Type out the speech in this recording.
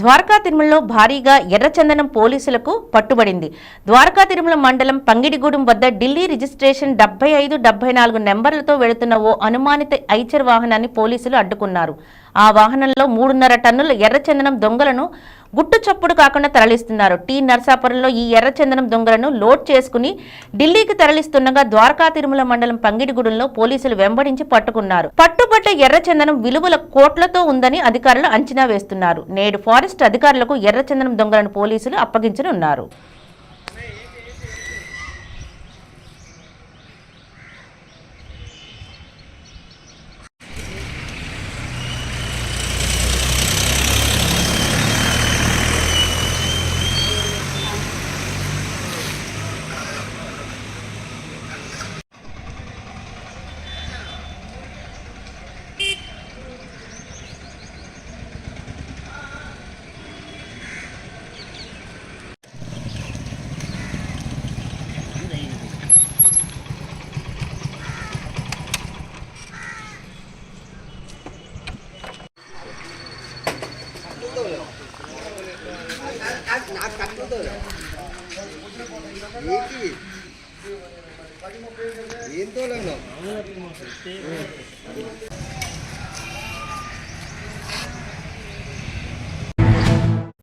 ద్వారకా తిరుమలలో భారీగా ఎర్రచందనం పోలీసులకు పట్టుబడింది. ద్వారకా తిరుమల మండలం పంగిడిగూడెం వద్ద ఢిల్లీ రిజిస్ట్రేషన్ డెబ్బై ఐదు డెబ్బై నాలుగు నెంబర్లతో వెళుతున్న ఓ అనుమానిత ఐచర్ వాహనాన్ని పోలీసులు అడ్డుకున్నారు. ఆ వాహనంలో మూడున్నర టన్నుల ఎర్రచందనం దొంగలను గుట్టు చప్పుడు కాకుండా తరలిస్తున్నారు. టీ నర్సాపురంలో ఈ ఎర్రచందనం దొంగలను లోడ్ చేసుకుని ఢిల్లీకి తరలిస్తుండగా ద్వారకా తిరుమల మండలం పంగిడిగూడెంలో పోలీసులు వెంబడించి పట్టుకున్నారు. పట్టుబట్ట ఎర్రచందనం విలువల కోట్లతో ఉందని అధికారులు అంచనా వేస్తున్నారు. నేడు ఫారెస్ట్ అధికారులకు ఎర్రచందనం దొంగలను పోలీసులు అప్పగించనున్నారు. ఏంటి ఏం